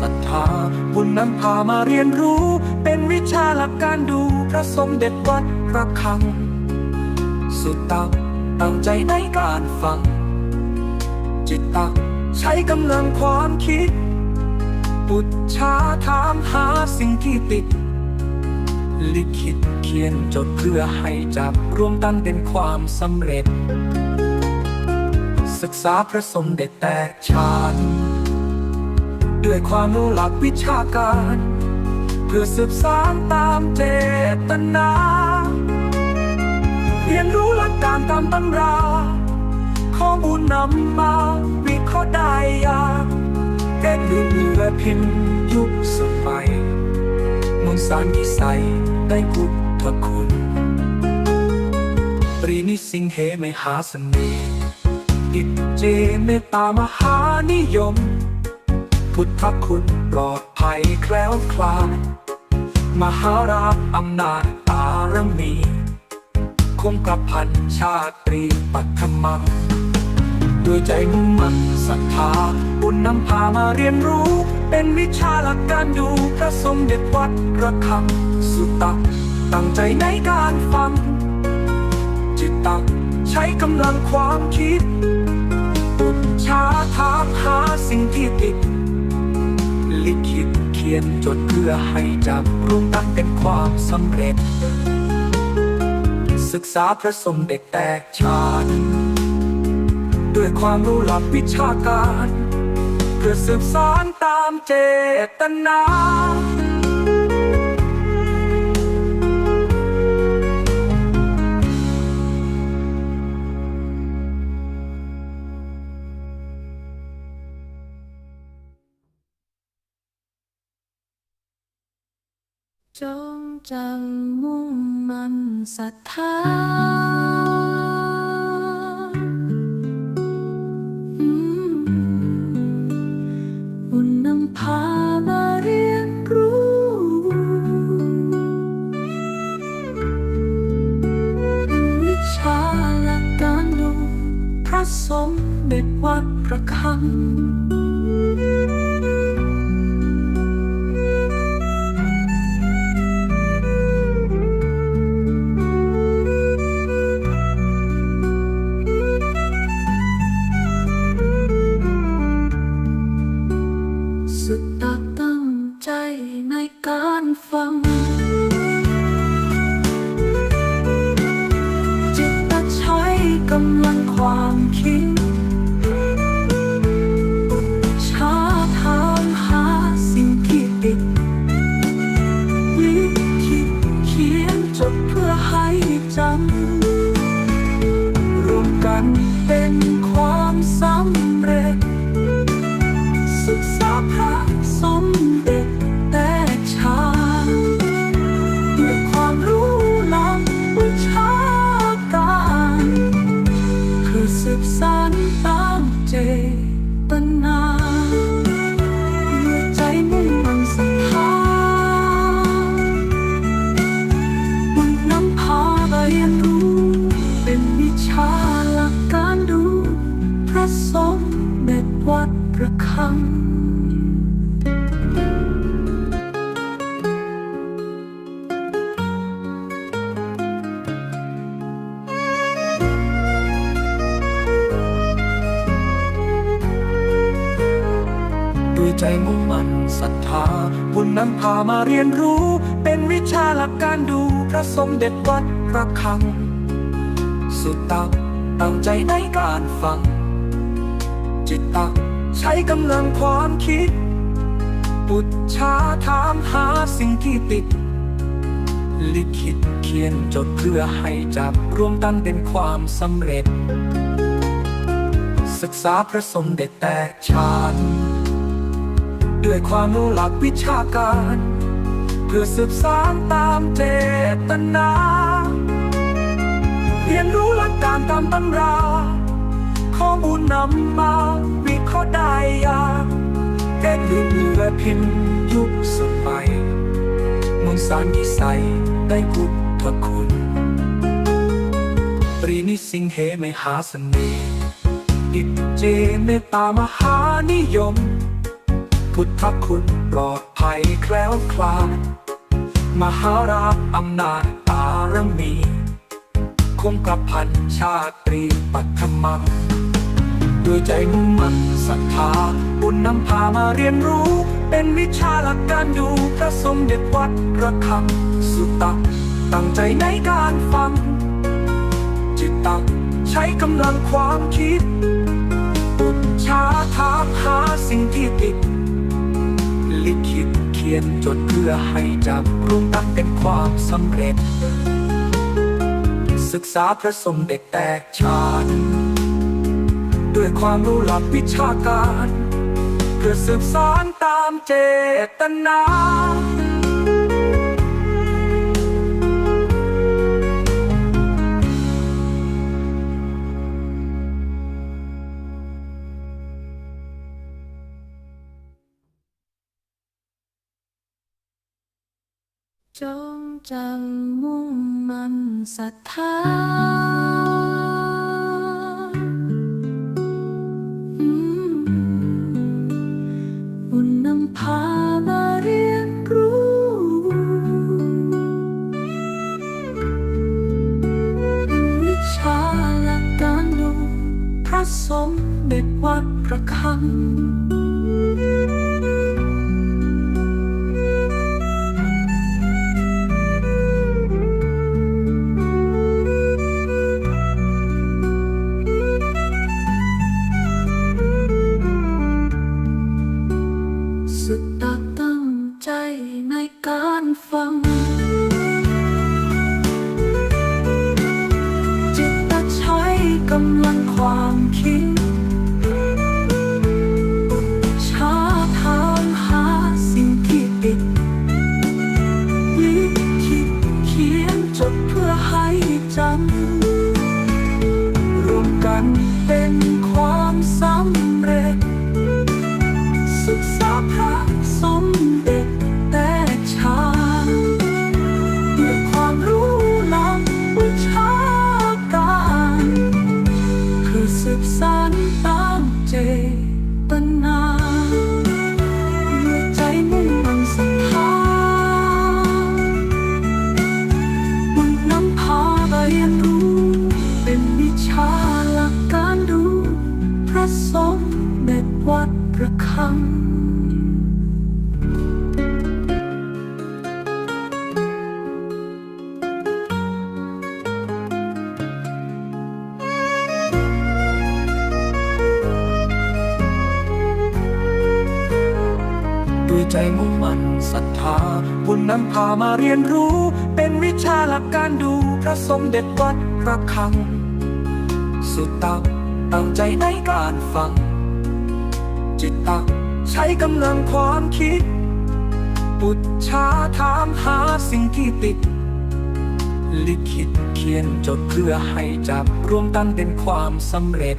ศรัทธา บุญนำพามาเรียนรู้ เป็นวิชาหลักการดูพระสมเด็จวัดระฆัง สุดตักตั้งใจในการฟัง จิตตักใช้กำลังความคิด ปุจชาถามหาสิ่งที่ติด ลิขิตเขียนจดเพื่อให้จับรวมตั้งเป็นความสำเร็จ ศึกษาพระสมเด็จแตกฉาน ด้วยความรู้หลักวิชาการ เพื่อสืบสานตามเจตนา เรียนรู้หลักการตามตำรา ข้อมูลนำมาวิเคราะห์ได้ยากแก้ลืมเลือพิมพ์ยุคสมัยมนต์สารที่ใส่ได้พุทธคุณปรีนิสิงเหไม่หาเสน่ห์อิจเจเมตตามหานิยม พุทธคุณปลอดภัยแคล้วคลาดมหาราชอำนาจตารมีคงกระพันชาตรีปัทมังด้วยใจมุ่งมั่นศรัทธา บุญนำพามาเรียนรู้ เป็นวิชาหลักการดูพระสมเด็จวัดระฆังสุตตักตั้งใจในการฟัง จิตตักใช้กำลังความคิดปุจชาถามหาสิ่งที่ติด ยนจดเพื่อให้จับรวมตั้งเป็นความสำเร็จ ศึกษาพระสมเด็จแตกฉานด้วยความรู้หลักวิชาการ เพื่อสืบสานตามเจตนา จงจังมุ่งมันศรัทธาบุญนำพามาเรียนรู้ วิชาหลักการดู พระสมเด็จวัดประคัง มุ่งมั่นศรัทธา บุญนำพามาเรียนรู้ เป็นวิชาหลักการดูพระสมเด็จวัดพระฆัง สุดตักตั้งใจในการฟัง จิตตักใช้กำลังความคิด ปุจชาถามหาสิ่งที่ติด ลิขิตเขียนจดเพื่อให้จับรวมตั้งเป็นความสำเร็จ ศึกษาพระสมเด็จแตกฉาน ด้วยความรู้หลักวิชาการ เพื่อสืบสานตามเจตนา เรียนรู้หลักการตามตำรา ข้อมูลนำมาวิเคราะห์ได้ยากแก้ลืมเลือพิมพ์ยุคสมัยมนสารที่ใส่ได้พุทธคุณปรีนิสิงเหไม่หาเสน่ห์อิจเจเมตตามหานิยม พุทธคุณปลอดภัยแคล้วคลาดมหาราชอำนาจตารมีคงกระพันชาตรีปัทมังด้วยใจมุ่งมั่นศรัทธา บุญนำพามาเรียนรู้ เป็นวิชาหลักการดูพระสมเด็จวัดระฆังสุตตะตั้งใจในการฟัง จิตตังใช้กำลังความคิด ยนจดเพื่อให้จับรูปตั้งเป็นความสำเร็จ ศึกษาพระสมเด็จแตกฉานด้วยความรู้หลักวิชาการ เพื่อสืบสานตามเจตนา จงจังมุ่งมันศรัทธาบุญนำพามาเรียนรู้ วิชาและการดูพระสมเด็จวัดพระคัง กำลังความคิดชาทางหาสิ่งที่ติดลิขิตเขียนจดเพื่อให้จำรวมกันเป็นความสำเร็จศึกษาพระ ด้วยใจมุ่งมั่นศรัทธา บุญนำพามาเรียนรู้ เป็นวิชาหลักการดูพระสมเด็จวัดระฆัง สุดตังตั้งใจในการฟัง จิตตังใช้กำลังความคิด ปุจชาถามหาสิ่งที่ติด ลิขิตเขียนจดเพื่อให้จับรวมตั้งเป็นความสำเร็จ